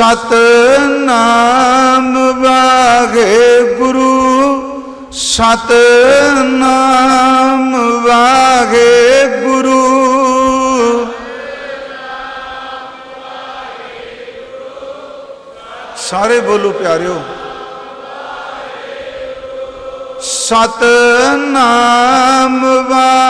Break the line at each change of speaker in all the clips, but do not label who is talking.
ਸਤਨਾਮ ਵਾਹਿਗੁਰੂ ਸਤਨਾਮ ਵਾਹਿਗੁਰੂ ਸਾਰੇ ਬੋਲੋ ਪਿਆਰਿਓ। ਸਤਨਾਮ ਵਾਹਿਗੁਰੂ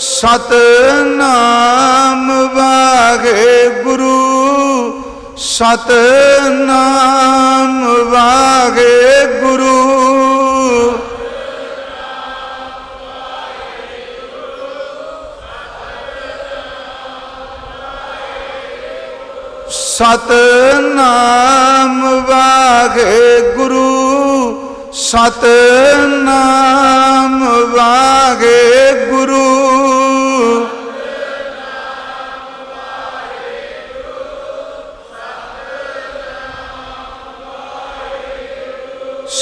ਸਤਨਾਮ ਵਾਹਿਗੁਰੂ ਸਤਨਾਮ ਵਾਹਿਗੁਰੂ। ਸਤਨਾਮ ਵਾਹਿਗੁਰੂ ਸਤਨਾਮ ਵਾਹਿਗੁਰੂ।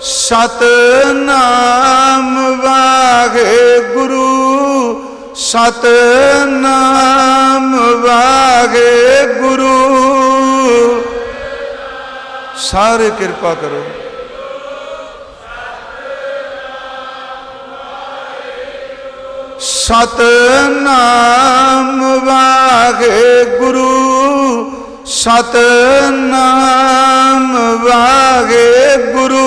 ਸਤਨਾਮ ਵਾਹਿਗੁਰੂ ਸਤਨਾਮ ਵਾਹਿਗੁਰੂ। ਸਾਰੇ ਕਿਰਪਾ ਕਰੋ। ਸਤਨਾਮ ਵਾਹਿਗੁਰੂ ਸਤਨਾਮ ਵਾਹਿਗੁਰੂ।